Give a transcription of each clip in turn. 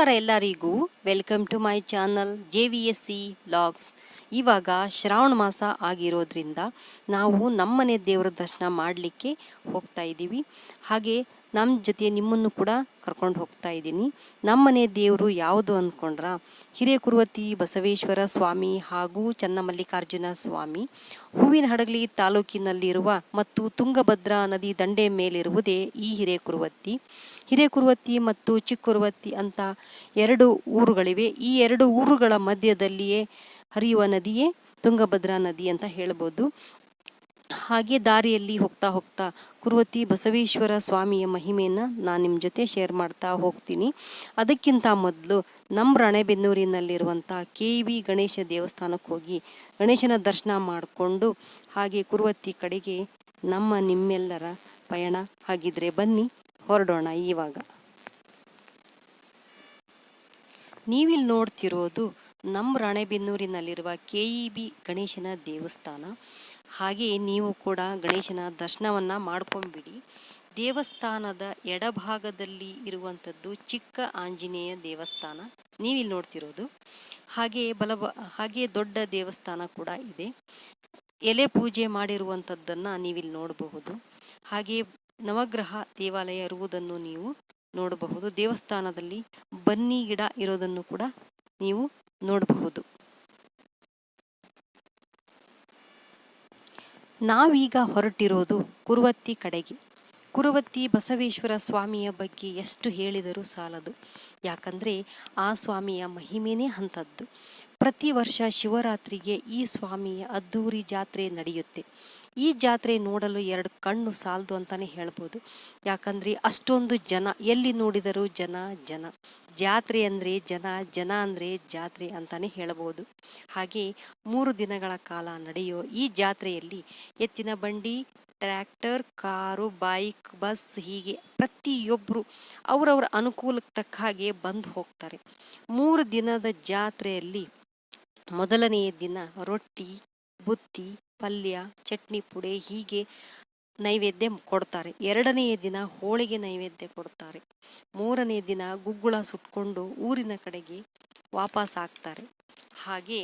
ನಮಸ್ಕಾರ ಎಲ್ಲರಿಗೂ. Welcome to my channel J V S C vlogs ಇವಾಗ ಶ್ರಾವಣ ಮಾಸ ಆಗಿರೋದ್ರಿಂದ ನಾವು ನಮ್ಮನೆ ದೇವರ ದರ್ಶನ ಮಾಡಲಿಕ್ಕೆ ಹೋಗ್ತಾ ಇದ್ದೀವಿ. ಹಾಗೆ ನಮ್ಮ ಜೊತೆ ನಿಮ್ಮನ್ನು ಕೂಡ ಕರ್ಕೊಂಡು ಹೋಗ್ತಾ ಇದ್ದೀನಿ. ನಮ್ಮನೆ ದೇವರು ಯಾವುದು ಅಂದ್ಕೊಂಡ್ರ ಹಿರೇಕುರುವತಿ ಬಸವೇಶ್ವರ ಸ್ವಾಮಿ ಹಾಗೂ ಚನ್ನಮಲ್ಲಿಕಾರ್ಜುನ ಸ್ವಾಮಿ. ಹೂವಿನ ಹಡಗಲಿ ತಾಲೂಕಿನಲ್ಲಿರುವ ಮತ್ತು ತುಂಗಭದ್ರಾ ನದಿ ದಂಡೆ ಮೇಲಿರುವುದೇ ಈ ಹಿರೇಕುರುವತ್ತಿ ಹಿರೇಕುರುವತ್ತಿ ಮತ್ತು ಚಿಕ್ಕುರುವತ್ತಿ ಅಂತ ಎರಡು ಊರುಗಳಿವೆ. ಈ ಎರಡು ಊರುಗಳ ಮಧ್ಯದಲ್ಲಿಯೇ ಹರಿಯುವ ನದಿಯೇ ತುಂಗಭದ್ರಾ ನದಿ ಅಂತ ಹೇಳ್ಬೋದು. ಹಾಗೆ ದಾರಿಯಲ್ಲಿ ಹೋಗ್ತಾ ಹೋಗ್ತಾ ಕುರುವತಿ ಬಸವೇಶ್ವರ ಸ್ವಾಮಿಯ ಮಹಿಮೆಯನ್ನು ನಾನು ನಿಮ್ಮ ಜೊತೆ ಶೇರ್ ಮಾಡ್ತಾ ಹೋಗ್ತೀನಿ. ಅದಕ್ಕಿಂತ ಮೊದಲು ನಮ್ಮ ರಾಣೆಬೆನ್ನೂರಿನಲ್ಲಿರುವಂಥ ಕೆ ವಿ ಗಣೇಶ ದೇವಸ್ಥಾನಕ್ಕೆ ಹೋಗಿ ಗಣೇಶನ ದರ್ಶನ ಮಾಡಿಕೊಂಡು ಹಾಗೆ ಕುರುವತಿ ಕಡೆಗೆ ನಮ್ಮ ನಿಮ್ಮೆಲ್ಲರ ಪಯಣ ಹಾಗಿದ್ರೆ ಬನ್ನಿ, ಹೊರಡೋಣ ಇವಾಗ. ನೀವಿಲ್ಲಿ ನೋಡ್ತಿರೋದು ನಮ್ಮ ರಾಣೆಬೆನ್ನೂರಿನಲ್ಲಿರುವ ಕೆ ಇ ಬಿ ಗಣೇಶನ ದೇವಸ್ಥಾನ. ಹಾಗೆ ನೀವು ಕೂಡ ಗಣೇಶನ ದರ್ಶನವನ್ನು ಮಾಡ್ಕೊಂಬಿಡಿ. ದೇವಸ್ಥಾನದ ಎಡಭಾಗದಲ್ಲಿ ಇರುವಂಥದ್ದು ಚಿಕ್ಕ ಆಂಜನೇಯ ದೇವಸ್ಥಾನ. ನೀವಿಲ್ಲಿ ನೋಡ್ತಿರೋದು. ಹಾಗೆ ಬಲಬ ಹಾಗೆ ದೊಡ್ಡ ದೇವಸ್ಥಾನ ಕೂಡ ಇದೆ. ಎಲೆ ಪೂಜೆ ಮಾಡಿರುವಂಥದ್ದನ್ನು ನೀವಿಲ್ಲಿ ನೋಡಬಹುದು. ಹಾಗೆ ನವಗ್ರಹ ದೇವಾಲಯ ಇರುವುದನ್ನು ನೀವು ನೋಡಬಹುದು. ದೇವಸ್ಥಾನದಲ್ಲಿ ಬನ್ನಿ ಗಿಡ ಇರೋದನ್ನು ಕೂಡ ನೀವು ನೋಡಬಹುದು. ನಾವೀಗ ಹೊರಟಿರೋದು ಕುರುವತ್ತಿ ಕಡೆಗೆ. ಕುರುವತ್ತಿ ಬಸವೇಶ್ವರ ಸ್ವಾಮಿಯ ಬಗ್ಗೆ ಎಷ್ಟು ಹೇಳಿದರೂ ಸಾಲದು. ಯಾಕಂದರೆ ಆ ಸ್ವಾಮಿಯ ಮಹಿಮೆನೇ ಅಂಥದ್ದು. ಪ್ರತಿ ವರ್ಷ ಶಿವರಾತ್ರಿಗೆ ಈ ಸ್ವಾಮಿಯ ಅದ್ಧೂರಿ ಜಾತ್ರೆ ನಡೆಯುತ್ತೆ. ಈ ಜಾತ್ರೆ ನೋಡಲು ಎರಡು ಕಣ್ಣು ಸಾಲದು ಅಂತಾನೆ ಹೇಳ್ಬೋದು. ಯಾಕಂದರೆ ಅಷ್ಟೊಂದು ಜನ, ಎಲ್ಲಿ ನೋಡಿದರೂ ಜನ ಜನ. ಜಾತ್ರೆ ಅಂದರೆ ಜನ ಜನ ಅಂದರೆ ಜಾತ್ರೆ ಅಂತಾನೆ ಹೇಳ್ಬೋದು. ಹಾಗೆ ಮೂರು ದಿನಗಳ ಕಾಲ ನಡೆಯೋ ಈ ಜಾತ್ರೆಯಲ್ಲಿ ಎತ್ತಿನ ಬಂಡಿ, ಟ್ರ್ಯಾಕ್ಟರ್, ಕಾರು, ಬೈಕ್, ಬಸ್ ಹೀಗೆ ಪ್ರತಿಯೊಬ್ಬರು ಅವರವರ ಅನುಕೂಲಕ್ಕೆ ತಕ್ಕ ಹಾಗೆ ಬಂದು ಹೋಗ್ತಾರೆ. ಮೂರು ದಿನದ ಜಾತ್ರೆಯಲ್ಲಿ ಮೊದಲನೆಯ ದಿನ ರೊಟ್ಟಿ, ಬುತ್ತಿ ಪಲ್ಯ, ಚಟ್ನಿ ಪುಡಿ ಹೀಗೆ ನೈವೇದ್ಯ ಕೊಡ್ತಾರೆ. ಎರಡನೆಯ ದಿನ ಹೋಳಿಗೆ ನೈವೇದ್ಯ ಕೊಡ್ತಾರೆ. ಮೂರನೇ ದಿನ ಗುಗ್ಗುಳ ಸುಟ್ಕೊಂಡು ಊರಿನ ಕಡೆಗೆ ವಾಪಸ್ ಆಗ್ತಾರೆ. ಹಾಗೆ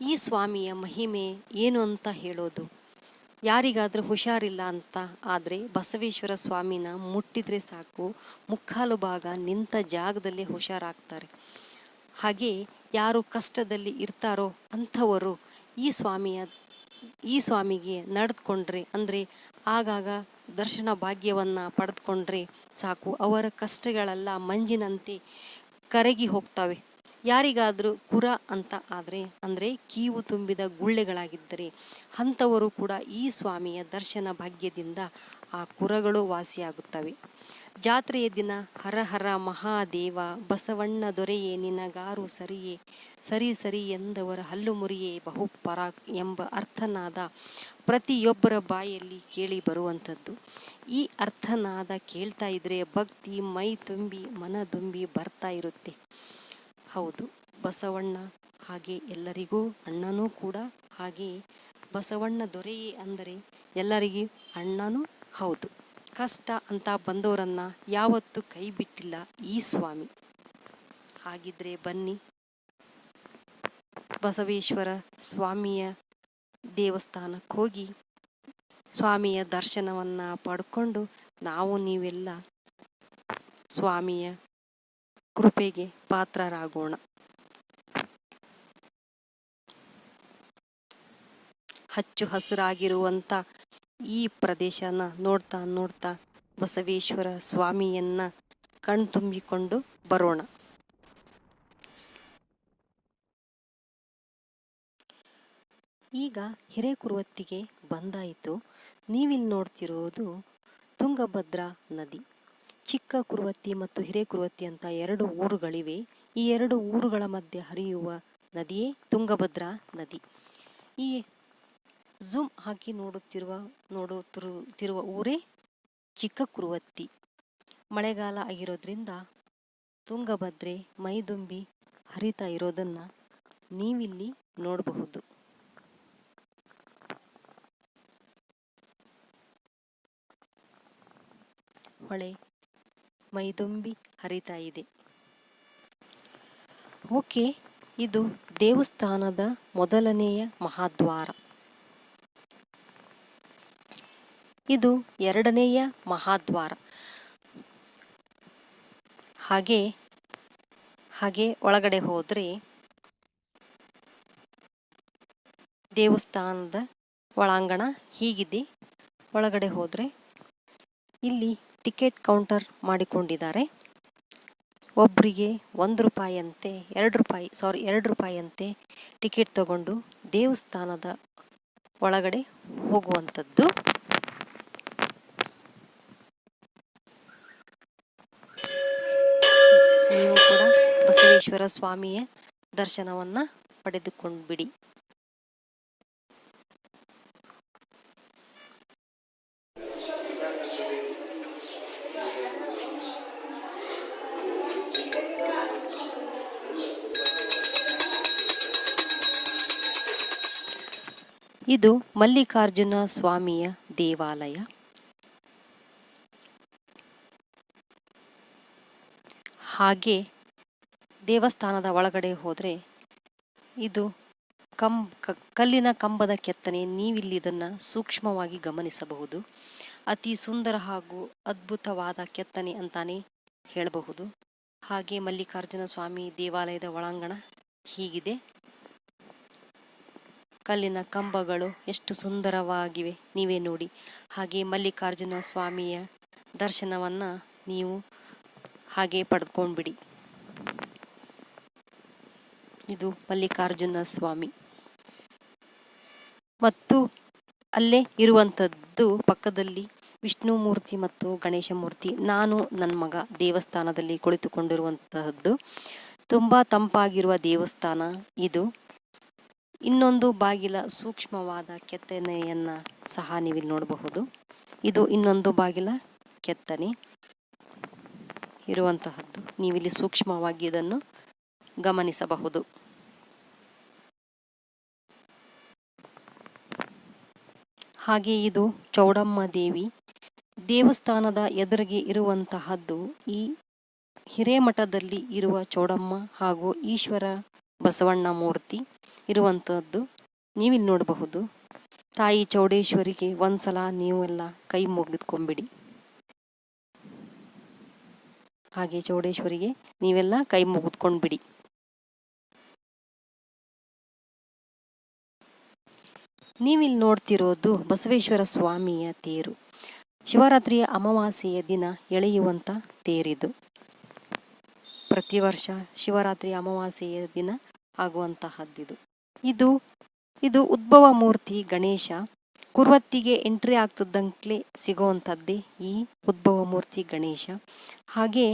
ಈ ಸ್ವಾಮಿಯ ಮಹಿಮೆ ಏನು ಅಂತ ಹೇಳೋದು. ಯಾರಿಗಾದರೂ ಹುಷಾರಿಲ್ಲ ಅಂತ ಆದರೆ ಬಸವೇಶ್ವರ ಸ್ವಾಮಿನ ಮುಟ್ಟಿದ್ರೆ ಸಾಕು, ಮುಕ್ಕಾಲು ಭಾಗ ನಿಂತ ಜಾಗದಲ್ಲೇ ಹುಷಾರಾಗ್ತಾರೆ. ಹಾಗೆ ಯಾರು ಕಷ್ಟದಲ್ಲಿ ಇರ್ತಾರೋ ಅಂಥವರು ಈ ಸ್ವಾಮಿಯ, ಈ ಸ್ವಾಮಿಗೆ ನಡೆದುಕೊಂಡ್ರೆ. ಅಂದರೆ ಆಗಾಗ ದರ್ಶನ ಭಾಗ್ಯವನ್ನು ಪಡೆದುಕೊಂಡ್ರೆ ಸಾಕು. ಅವರ ಕಷ್ಟಗಳೆಲ್ಲ ಮಂಜಿನಂತೆ ಕರಗಿ ಹೋಗ್ತವೆ. ಯಾರಿಗಾದರೂ ಕುರ ಅಂತ ಆದರೆ, ಅಂದರೆ ಕೀವು ತುಂಬಿದ ಗುಳ್ಳೆಗಳಾಗಿದ್ದರೆ ಅಂಥವರು ಕೂಡ ಈ ಸ್ವಾಮಿಯ ದರ್ಶನ ಭಾಗ್ಯದಿಂದ ಆ ಕುರಗಳು ವಾಸಿಯಾಗುತ್ತವೆ. ಜಾತ್ರೆಯ ದಿನ, ಹರ ಹರ ಮಹಾದೇವ, ಬಸವಣ್ಣ ದೊರೆಯೇ, ನಿನಗಾರು ಸರಿಯೇ, ಸರಿ ಸರಿ ಎಂದವರ ಹಲ್ಲು ಮುರಿಯೇ, ಬಹುಪರ ಎಂಬ ಅರ್ಥನಾದ ಪ್ರತಿಯೊಬ್ಬರ ಬಾಯಲ್ಲಿ ಕೇಳಿ ಬರುವಂಥದ್ದು. ಈ ಅರ್ಥನಾದ ಕೇಳ್ತಾ ಇದ್ರೆ ಭಕ್ತಿ ಮೈ ತುಂಬಿ, ಮನ ತುಂಬಿ ಬರ್ತಾ ಇರುತ್ತೆ. ಹೌದು, ಬಸವಣ್ಣ ಹಾಗೆ ಎಲ್ಲರಿಗೂ, ಅಣ್ಣನೂ ಕೂಡ ಹಾಗೆ ಬಸವಣ್ಣ ದೊರೆಯೇ ಅಂದರೆ ಎಲ್ಲರಿಗೂ ಅಣ್ಣನೂ ಹೌದು. ಕಷ್ಟ ಅಂತ ಬಂದವರನ್ನ ಯಾವತ್ತೂ ಕೈ ಬಿಟ್ಟಿಲ್ಲ ಈ ಸ್ವಾಮಿ. ಹಾಗಿದ್ರೆ ಬನ್ನಿ. ಬಸವೇಶ್ವರ ಸ್ವಾಮಿಯ ದೇವಸ್ಥಾನಕ್ಕೆ ಹೋಗಿ ಸ್ವಾಮಿಯ ದರ್ಶನವನ್ನು ಪಡ್ಕೊಂಡು ನಾವು ನೀವೆಲ್ಲ ಸ್ವಾಮಿಯ ಕೃಪೆಗೆ ಪಾತ್ರರಾಗೋಣ. ಹಚ್ಚು ಹಸಿರಾಗಿರುವಂಥ ಈ ಪ್ರದೇಶನ ನೋಡ್ತಾ ನೋಡ್ತಾ ಬಸವೇಶ್ವರ ಸ್ವಾಮಿಯನ್ನ ಕಣ್ತುಂಬಿಕೊಂಡು ಬರೋಣ. ಈಗ ಹಿರೇಕುರುವತ್ತಿಗೆ ಬಂದಾಯಿತು. ನೀವಿಲ್ಲಿ ನೋಡ್ತಿರೋದು ತುಂಗಭದ್ರಾ ನದಿ. ಚಿಕ್ಕ ಕುರುವತ್ತಿ ಮತ್ತು ಹಿರೇಕುರುವತ್ತಿ ಅಂತ ಎರಡು ಊರುಗಳಿವೆ. ಈ ಎರಡು ಊರುಗಳ ಮಧ್ಯೆ ಹರಿಯುವ ನದಿಯೇ ತುಂಗಭದ್ರಾ ನದಿ. ಈ ಝೂಮ್ ಹಾಕಿ ನೋಡುತ್ತಿರುವ ನೋಡುತ್ತಿರುತ್ತಿರುವ ಊರೇ ಚಿಕ್ಕ ಕುರುವತ್ತಿ. ಮಳೆಗಾಲ ಆಗಿರೋದ್ರಿಂದ ತುಂಗಭದ್ರೆ, ಮೈದುಂಬಿ ಹರಿತಾ ಇರೋದನ್ನ ನೀವಿಲ್ಲಿ ನೋಡಬಹುದು. ಹೊಳೆ, ಮೈದುಂಬಿ ಹರಿತಾ ಇದೆ. ಓಕೆ, ಇದು ದೇವಸ್ಥಾನದ ಮೊದಲನೆಯ ಮಹಾದ್ವಾರ. ಇದು ಎರಡನೆಯ ಮಹಾದ್ವಾರ. ಹಾಗೆ ಹಾಗೆ ಒಳಗಡೆ ಹೋದರೆ ದೇವಸ್ಥಾನದ ಒಳಾಂಗಣ ಹೀಗಿದೆ. ಒಳಗಡೆ ಹೋದರೆ ಇಲ್ಲಿ ಟಿಕೆಟ್ ಕೌಂಟರ್ ಮಾಡಿಕೊಂಡಿದ್ದಾರೆ. ಒಬ್ಬರಿಗೆ ಒಂದು ರೂಪಾಯಿಯಂತೆ, ಎರಡು ರೂಪಾಯಿ, ಸಾರಿ, ಎರಡು ರೂಪಾಯಿಯಂತೆ ಟಿಕೆಟ್ ತಗೊಂಡು ದೇವಸ್ಥಾನದ ಒಳಗಡೆ ಹೋಗುವಂಥದ್ದು. ಬಸವೇಶ್ವರ ಸ್ವಾಮಿಯ ದರ್ಶನವನ್ನ ಪಡೆದುಕೊಂಡು ಬಿಡಿ ಇದು ಮಲ್ಲಿಕಾರ್ಜುನ ಸ್ವಾಮಿಯ ದೇವಾಲಯ. ಹಾಗೆ ದೇವಸ್ಥಾನದ ಒಳಗಡೆ ಹೋದರೆ ಇದು ಕಂ, ಕಲ್ಲಿನ ಕಂಬದ ಕೆತ್ತನೆ, ನೀವಿಲ್ಲಿ ಇದನ್ನು ಸೂಕ್ಷ್ಮವಾಗಿ ಗಮನಿಸಬಹುದು. ಅತಿ ಸುಂದರ ಹಾಗೂ ಅದ್ಭುತವಾದ ಕೆತ್ತನೆ ಅಂತಾನೆ ಹೇಳಬಹುದು. ಹಾಗೆ ಮಲ್ಲಿಕಾರ್ಜುನ ಸ್ವಾಮಿ ದೇವಾಲಯದ ಒಳಾಂಗಣ ಹೀಗಿದೆ. ಕಲ್ಲಿನ ಕಂಬಗಳು ಎಷ್ಟು ಸುಂದರವಾಗಿವೆ, ನೀವೇ ನೋಡಿ. ಹಾಗೆ ಮಲ್ಲಿಕಾರ್ಜುನ ಸ್ವಾಮಿಯ ದರ್ಶನವನ್ನು ನೀವು ಹಾಗೆ ಪಡೆದುಕೊಂಡ್ಬಿಡಿ ಇದು ಮಲ್ಲಿಕಾರ್ಜುನ ಸ್ವಾಮಿ. ಮತ್ತು ಅಲ್ಲೇ ಇರುವಂಥದ್ದು ಪಕ್ಕದಲ್ಲಿ ವಿಷ್ಣು ಮೂರ್ತಿ ಮತ್ತು ಗಣೇಶ ಮೂರ್ತಿ. ನಾನು ನನ್ನ ಮಗ ದೇವಸ್ಥಾನದಲ್ಲಿ ಕುಳಿತುಕೊಂಡಿರುವಂತಹದ್ದು. ತುಂಬ ತಂಪಾಗಿರುವ ದೇವಸ್ಥಾನ ಇದು. ಇನ್ನೊಂದು ಬಾಗಿಲ ಸೂಕ್ಷ್ಮವಾದ ಕೆತ್ತನೆಯನ್ನ ಸಹ ನೀವಿಲ್ಲಿ ನೋಡಬಹುದು. ಇದು ಇನ್ನೊಂದು ಬಾಗಿಲ ಕೆತ್ತನೆ ಇರುವಂತಹದ್ದು. ನೀವಿಲ್ಲಿ ಸೂಕ್ಷ್ಮವಾಗಿ ಇದನ್ನು ಗಮನಿಸಬಹುದು. ಹಾಗೆ ಇದು ಚೌಡಮ್ಮ ದೇವಿ. ದೇವಸ್ಥಾನದ ಎದುರಿಗೆ ಇರುವಂತಹದ್ದು ಈ ಹಿರೇಮಠದಲ್ಲಿ ಇರುವ ಚೌಡಮ್ಮ ಹಾಗೂ ಈಶ್ವರ ಬಸವಣ್ಣ ಮೂರ್ತಿ ಇರುವಂಥದ್ದು ನೀವಿಲ್ಲಿ ನೋಡಬಹುದು. ತಾಯಿ ಚೌಡೇಶ್ವರಿಗೆ ಒಂದ್ಸಲ ನೀವೆಲ್ಲ ಕೈ ಮುಗಿದ್ಕೊಂಬಿಡಿ ಹಾಗೆ ಚೌಡೇಶ್ವರಿಗೆ ನೀವೆಲ್ಲ ಕೈ ಮುಗಿದ್ಕೊಂಡ್ಬಿಡಿ. ನೀವಿಲ್ಲಿ ನೋಡ್ತಿರೋದು ಬಸವೇಶ್ವರ ಸ್ವಾಮಿಯ ತೇರು. ಶಿವರಾತ್ರಿಯ ಅಮಾವಾಸ್ಯೆಯ ದಿನ ಎಳೆಯುವಂತ ತೇರಿದು. ಪ್ರತಿ ವರ್ಷ ಶಿವರಾತ್ರಿ ಅಮಾವಾಸ್ಯೆಯ ದಿನ ಆಗುವಂತಹದ್ದಿದು. ಇದು ಇದು ಉದ್ಭವ ಮೂರ್ತಿ ಗಣೇಶ ಕುರ್ವತ್ತಿಗೆ ಎಂಟ್ರಿ ಆಗ್ತಿದ್ದಂಕ್ಲೆ ಸಿಗುವಂಥದ್ದೇ ಈ ಉದ್ಭವ ಮೂರ್ತಿ ಗಣೇಶ. ಹಾಗೆ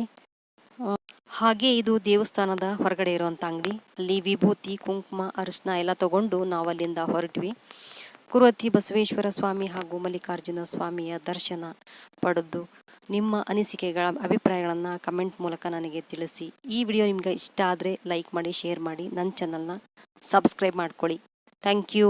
ಹಾಗೆ ಇದು ದೇವಸ್ಥಾನದ ಹೊರಗಡೆ ಇರುವಂಥ ಅಂಗಡಿ. ಅಲ್ಲಿ ವಿಭೂತಿ, ಕುಂಕುಮ, ಅರಿಶಿನ ಎಲ್ಲ ತಗೊಂಡು ನಾವು ಅಲ್ಲಿಂದ ಹೊರಟ್ವಿ. ಕುರುವತ್ತಿ ಬಸವೇಶ್ವರ ಸ್ವಾಮಿ ಹಾಗೂ ಮಲ್ಲಿಕಾರ್ಜುನ ಸ್ವಾಮಿಯ ದರ್ಶನ ಪಡೆದು ನಿಮ್ಮ ಅನಿಸಿಕೆಗಳ ಅಭಿಪ್ರಾಯಗಳನ್ನು ಕಮೆಂಟ್ ಮೂಲಕ ನನಗೆ ತಿಳಿಸಿ. ಈ ವಿಡಿಯೋ ನಿಮ್ಗೆ ಇಷ್ಟ ಆದರೆ ಲೈಕ್ ಮಾಡಿ ಶೇರ್ ಮಾಡಿ. ನನ್ನ ಚಾನಲ್ನ ಸಬ್ಸ್ಕ್ರೈಬ್ ಮಾಡ್ಕೊಳ್ಳಿ. Thank you